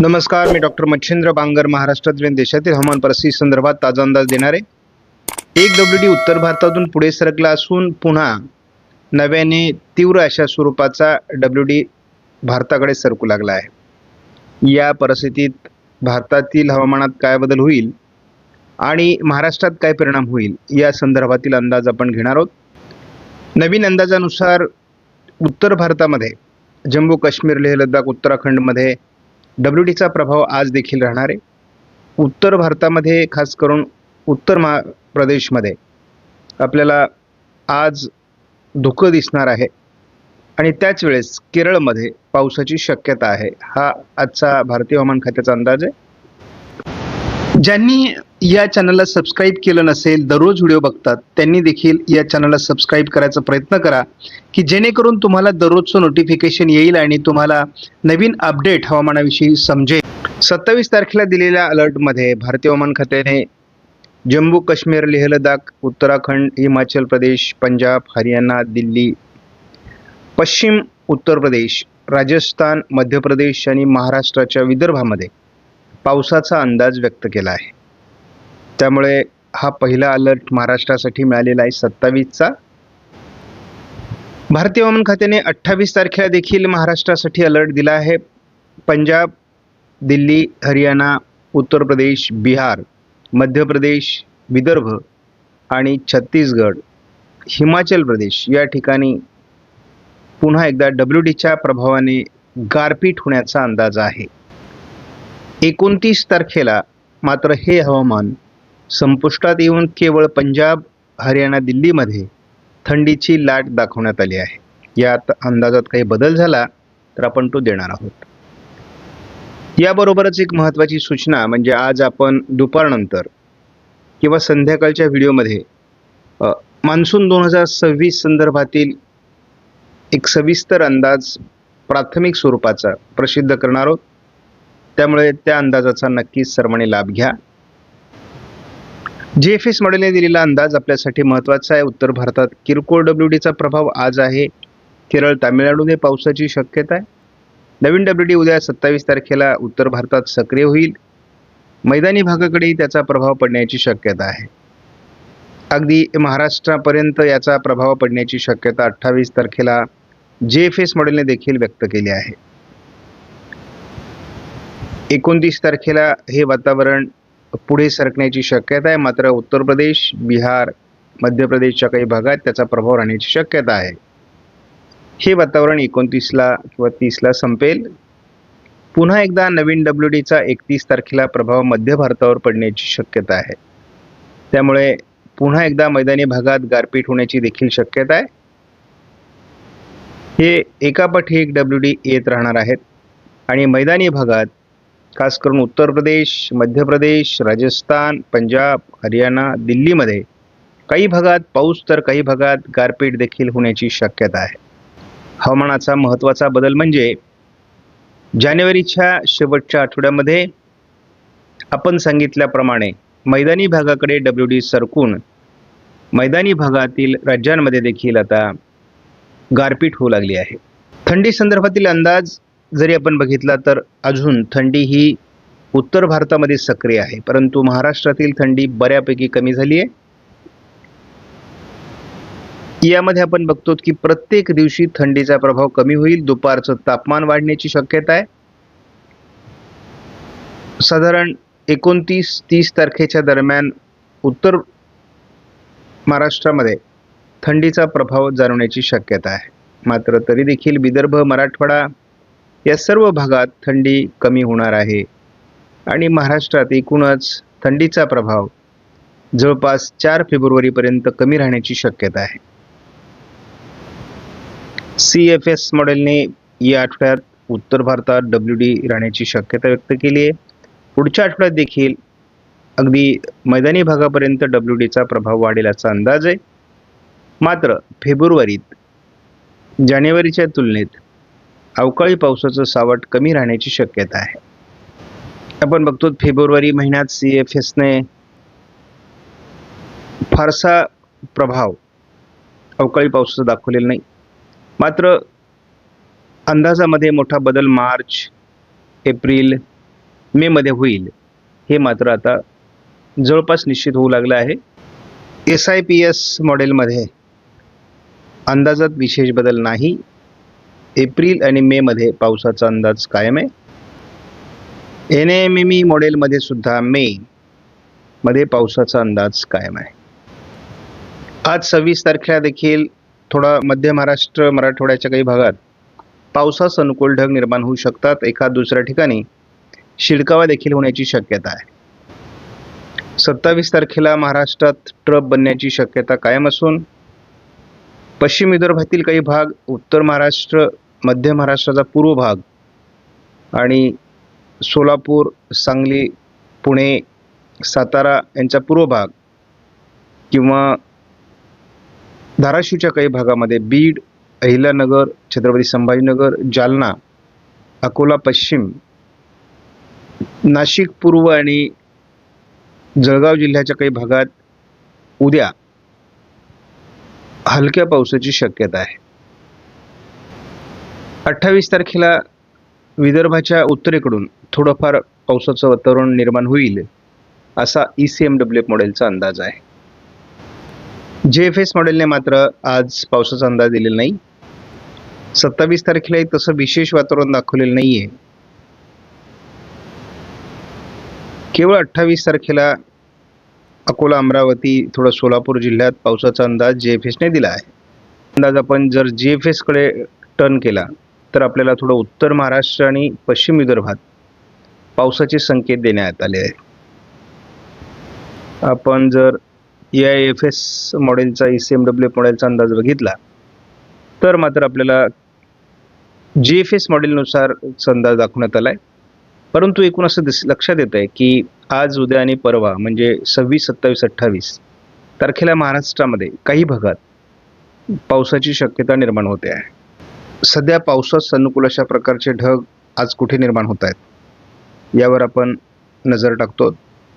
नमस्कार मी डॉक्टर मच्छिंद्र बांगर महाराष्ट्रातील देशातील हवामान परिस्थिती संदर्भात ताजा अंदाज देणार. आहे एक डब्ल्यू डी उत्तर भारतातून पुढे सरकला असून पुन्हा नव्याने तीव्र अशा स्वरूपाचा डब्ल्यू डी भारताकडे सरकू लागला आहे. या परिस्थितीत भारतातील हवामानात काय बदल होईल आणि महाराष्ट्रात काय परिणाम होईल या संदर्भातील अंदाज आपण घेणार आहोत. नवीन अंदाजानुसार उत्तर भारतामध्ये जम्मू काश्मीर लेह लडाख उत्तराखंडमध्ये डब्ल्यू डीचा प्रभाव आज देखील राहणार आहे. उत्तर भारतामध्ये खास करून उत्तर महा प्रदेशमध्ये आपल्याला आज धुकं दिसणार आहे. आणि त्याच वेळेस केरळमध्ये पावसाची शक्यता आहे. हा आजचा भारतीय हवामान खात्याचा अंदाज आहे. ज्यांनी या चॅनलला सबस्क्राईब केलं नसेल दररोज व्हिडिओ बघतात त्यांनी देखील या चॅनलला सबस्क्राईब करायचा प्रयत्न करा की जेणेकरून तुम्हाला दररोजचं नोटिफिकेशन येईल आणि तुम्हाला नवीन अपडेट हवामानाविषयी समजेल. सत्तावीस तारखेला दिलेल्या अलर्टमध्ये भारतीय हवामान खात्याने जम्मू काश्मीर लेह लडाख उत्तराखंड हिमाचल प्रदेश पंजाब हरियाणा दिल्ली पश्चिम उत्तर प्रदेश राजस्थान मध्य प्रदेश आणि महाराष्ट्राच्या विदर्भामध्ये पावसाचा अंदाज व्यक्त केला आहे. त्यामुळे हा पहिला अलर्ट महाराष्ट्रासाठी मिळालेला आहे सत्तावीसचा. भारतीय हवामान खात्याने अठ्ठावीस तारखेला देखील महाराष्ट्रासाठी अलर्ट दिला आहे. पंजाब दिल्ली हरियाणा उत्तर प्रदेश बिहार मध्य प्रदेश विदर्भ आणि छत्तीसगड हिमाचल प्रदेश या ठिकाणी पुन्हा एकदा डब्ल्यू डीच्या प्रभावाने गारपीट होण्याचा अंदाज आहे. एकोणतीस तारखेला मात्र हे हवामान संपुष्टात येऊन केवळ पंजाब हरियाणा दिल्लीमध्ये थंडीची लाट दाखवण्यात आली आहे. यात अंदाजात काही बदल झाला तर आपण तो देणार आहोत. याबरोबरच एक महत्त्वाची सूचना म्हणजे आज आपण दुपारनंतर किंवा संध्याकाळच्या व्हिडिओमध्ये मान्सून दोन हजार सव्वीस संदर्भातील एक सविस्तर अंदाज प्राथमिक स्वरूपाचा प्रसिद्ध करणार आहोत. त्यामुळे त्या अंदाजाचा नक्कीच सर्वांनी लाभ घ्या. जी एफ एस मॉडेलने दिलेला अंदाज आपल्यासाठी महत्त्वाचा आहे. उत्तर भारतात किरकोळ डब्ल्यू डीचा प्रभाव आज आहे. केरळ तामिळनाडूने पावसाची शक्यता आहे. नवीन डब्ल्यू डी उद्या सत्तावीस तारखेला उत्तर भारतात सक्रिय होईल. मैदानी भागाकडेही त्याचा प्रभाव पडण्याची शक्यता आहे. अगदी महाराष्ट्रापर्यंत याचा प्रभाव पडण्याची शक्यता अठ्ठावीस तारखेला जे एफ एस मॉडेलने देखील व्यक्त केली आहे. एकोणतीस तारखेला हे वातावरण पुढे सरकण्याची शक्यता आहे. मात्र उत्तर प्रदेश बिहार मध्य प्रदेशच्या काही भागात त्याचा प्रभाव राहण्याची शक्यता आहे. हे वातावरण एकोणतीसला किंवा तीसला संपेल. पुन्हा एकदा नवीन डब्ल्यू डीचा एकतीस तारखेला प्रभाव मध्य भारतावर पडण्याची शक्यता आहे. त्यामुळे पुन्हा एकदा मैदानी भागात गारपीट होण्याची देखील शक्यता आहे. हे एकापाठी एक डब्ल्यू डी येत राहणार आहेत. आणि मैदानी भागात खास करून उत्तर प्रदेश मध्य प्रदेश राजस्थान पंजाब हरियाणा दिल्लीमध्ये काही भागात पाऊस तर काही भागात गारपीट देखील होण्याची शक्यता आहे. हवामानाचा महत्त्वाचा बदल म्हणजे जानेवारीच्या शेवटच्या आठवड्यामध्ये आपण सांगितल्याप्रमाणे मैदानी भागाकडे डब्ल्यू डी सरकून मैदानी भागातील राज्यांमध्ये देखील आता गारपीट होऊ लागली आहे. थंडी संदर्भातील अंदाज जरी आपण बघितला तर अजून थंडी ही उत्तर भारतामध्ये सक्रिय आहे परंतु महाराष्ट्रातील थंडी बऱ्यापैकी कमी झाली आहे. यामध्ये आपण बघतो की प्रत्येक दिवशी थंडीचा प्रभाव कमी होईल दुपारचं तापमान वाढण्याची शक्यता आहे. साधारण एकोणतीस तीस तारखेच्या दरम्यान उत्तर महाराष्ट्रामध्ये थंडीचा प्रभाव जाणवण्याची शक्यता आहे. मात्र तरी देखील विदर्भ मराठवाडा या सर्व भागात थंडी कमी होणार आहे. आणि महाराष्ट्रात एकूणच थंडीचा प्रभाव जवळपास चार फेब्रुवारीपर्यंत कमी राहण्याची शक्यता आहे. सी एफ एस मॉडेलने या आठवड्यात उत्तर भारतात डब्ल्यू डी राहण्याची शक्यता व्यक्त केली आहे. पुढच्या आठवड्यात देखील अगदी मैदानी भागापर्यंत डब्ल्यू डीचा प्रभाव वाढेल असा अंदाज आहे. मात्र फेब्रुवारीत जानेवारीच्या तुलनेत अवकाळी पावसाचं सावट कमी राहण्याची शक्यता आहे. आपण बघतो फेब्रुवारी महिन्यात सी एफ एसने फारसा प्रभाव अवकाळी पावसाचा दाखवलेला नाही. मात्र अंदाजामध्ये मोठा बदल मार्च एप्रिल मेमध्ये होईल हे मात्र आता जवळपास निश्चित होऊ लागलं आहे. एस आय पी एस मॉडेलमध्ये अंदाजात विशेष बदल नाही. एप्रिल आणि मेमध्ये पावसाचा अंदाज कायम आहे. एन एम एम ई मॉडेलमध्ये सुद्धा मे मध्ये पावसाचा अंदाज कायम आहे. आज सव्वीस तारखेला देखील थोडा मध्य महाराष्ट्र मराठवाड्याच्या काही भागात पावसास अनुकूल ढग निर्माण होऊ शकतात. एका दुसऱ्या ठिकाणी शिडकावा देखील होण्याची शक्यता आहे. सत्तावीस तारखेला महाराष्ट्रात ट्रप बनण्याची शक्यता कायम असून पश्चिम विदर्भातील काही भाग उत्तर महाराष्ट्र मध्य महाराष्ट्राचा पूर्व भाग आणि सोलापूर सांगली पुणे सातारा यांचा पूर्व भाग किंवा धाराशिवच्या काही भागामध्ये बीड अहिल्यानगर छत्रपती संभाजीनगर जालना अकोला पश्चिम नाशिक पूर्व आणि जळगाव जिल्ह्याच्या काही भागात उद्या हलक्या पावसाची शक्यता आहे. अठ्ठावीस तारखेला विदर्भाच्या उत्तरेकडून थोडंफार पावसाचं वातावरण निर्माण होईल असा E C M W F मॉडेलचा अंदाज आहे. जे एफ एस मॉडेलने मात्र आज पावसाचा अंदाज दिलेला नाही. सत्तावीस तारखेलाही तसं विशेष वातावरण दाखवलेलं नाही आहे केवळ अठ्ठावीस तारखेला अकोला अमरावती थोडं सोलापूर जिल्ह्यात पावसाचा अंदाज जे एफ एसने दिला आहे. अंदाज आपण जर जी एफ एसकडे टर्न केला तर आपल्याला थोडं उत्तर महाराष्ट्र आणि पश्चिम विदर्भात पावसाचे संकेत देण्यात आले आहेत. आपण जर ए आय एफ एस मॉडेलचा ई सी एम डब्ल्यू मॉडेलचा अंदाज बघितला तर मात्र आपल्याला जी एफ एस मॉडेलनुसार अंदाज दाखवण्यात आला आहे परंतु एकूण असं दिस लक्षात येत आहे की आज उद्या आणि परवा म्हणजे सव्वीस सत्तावीस अठ्ठावीस तारखेला महाराष्ट्रामध्ये काही भागात पावसाची शक्यता निर्माण होते आहे. सध्या पावसास अनुकूल अशा प्रकारचे ढग आज कुठे निर्माण होत आहेत? यावर आपण नजर टाकतो.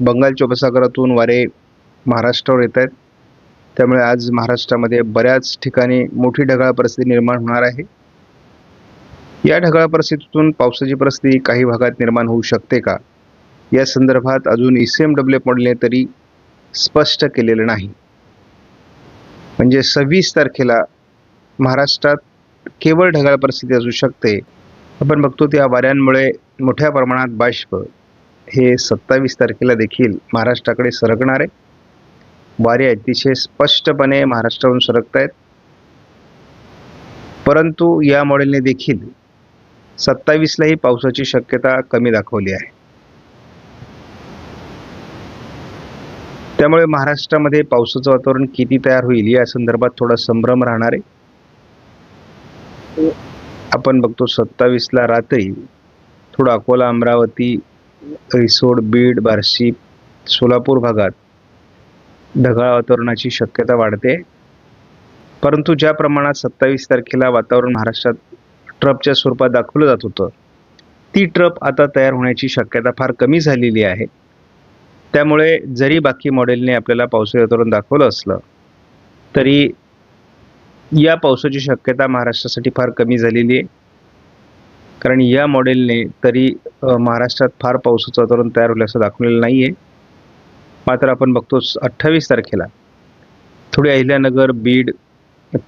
बंगालच्या उपसागरातून वारे महाराष्ट्रावर येत आहेत. त्यामुळे आज महाराष्ट्रामध्ये बऱ्याच ठिकाणी मोठी ढगाळ परिस्थिती निर्माण होणार आहे. या ढगाळ परिस्थितीतून पावसाची परिस्थिती काही भागात निर्माण होऊ शकते का? या संदर्भात अजून ई सी एम डब्ल्यू मॉडेलने तरी स्पष्ट केलेलं नाही. म्हणजे सव्वीस तारखेला महाराष्ट्रात केवळ ढगाळ परिस्थिती असू शकते. आपण बघतो त्या वाऱ्यांमुळे मोठ्या प्रमाणात बाष्प हे सत्तावीस तारखेला देखील महाराष्ट्राकडे सरकणार आहे. वारे अतिशय स्पष्टपणे महाराष्ट्रावरून सरकत आहेत परंतु या मॉडेलने देखील सत्तावीसलाही पावसाची शक्यता कमी दाखवली आहे. त्यामुळे महाराष्ट्रामध्ये पावसाचं वातावरण किती तयार होईल या संदर्भात थोडा संभ्रम राहणार आहे. आपण बघतो सत्तावीसला रात्री थोडं अकोला अमरावती रिसोड बीड बार्शी सोलापूर भागात ढगाळ वातावरणाची शक्यता वाढते. परंतु ज्या प्रमाणात सत्तावीस तारखेला वातावरण महाराष्ट्रात ट्रपच्या स्वरूपात दाखवलं जात होतं ती ट्रप आता तयार होण्याची शक्यता फार कमी झालेली आहे. त्यामुळे जरी बाकी मॉडेलने आपल्याला पावसाळी वातावरण दाखवलं असलं तरी या पावसाची शक्यता महाराष्ट्रासाठी फार कमी झालेली आहे. कारण या मॉडेलने तरी महाराष्ट्रात फार पावसाचं वातावरण तयार होईल असं दाखवलेलं नाही आहे मात्र आपण बघतो अठ्ठावीस तारखेला थोडी अहिल्यानगर बीड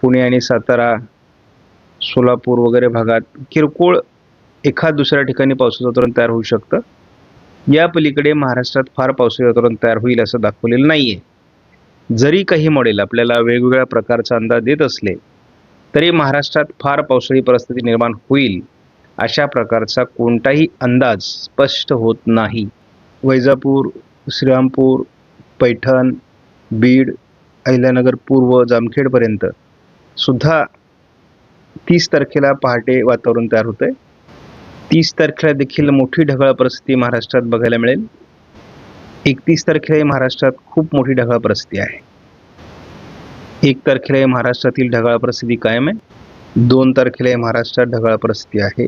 पुणे आणि सातारा सोलापूर वगैरे भागात किरकोळ एखाद दुसऱ्या ठिकाणी पावसाचं वातावरण तयार होऊ शकतं. या पलीकडे महाराष्ट्रात फार पावसाचं वातावरण तयार होईल असं दाखवलेलं नाही आहे जरी काही मॉडेल आपल्याला वेगवेगळ्या प्रकारचा अंदाज देत असले तरी महाराष्ट्रात फार पावसाळी परिस्थिती निर्माण होईल अशा प्रकारचा कोणताही अंदाज स्पष्ट होत नाही. वैजापूर श्रीरामपूर पैठण बीड अहिल्यानगर पूर्व जामखेडपर्यंत सुद्धा तीस तारखेला पहाटे वातावरण तयार होतं आहे तीस तारखेला देखील मोठी ढगाळ परिस्थिती महाराष्ट्रात बघायला मिळेल. एकतीस तारखेला महाराष्ट्रात खूप मोठी ढगाळ परिस्थिती आहे. एक तारखेला महाराष्ट्रातील ढगाळ परिस्थिती कायम आहे. दोन तारखेलाही महाराष्ट्रात ढगाळ परिस्थिती आहे.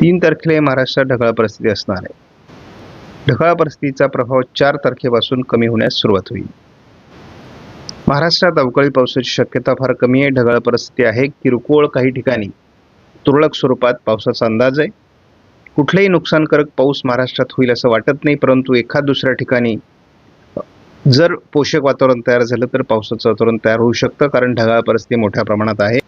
तीन तारखेला महाराष्ट्रात ढगाळ परिस्थिती असणार आहे. ढगाळ परिस्थितीचा प्रभाव चार तारखेपासून कमी होण्यास सुरुवात होईल. महाराष्ट्रात अवकाळी पावसाची शक्यता फार कमी आहे. ढगाळ परिस्थिती आहे. किरकोळ काही ठिकाणी तुरळक स्वरूपात पावसाचा अंदाज आहे. कुठलंही नुकसानकारक पाऊस महाराष्ट्रात होईल असं वाटत नाही परंतु एखाद दुसऱ्या ठिकाणी जर पोषक वातावरण तयार झालं तर पावसाचं वातावरण तयार होऊ शकतं कारण ढगाळ परिस्थिती मोठ्या प्रमाणात आहे.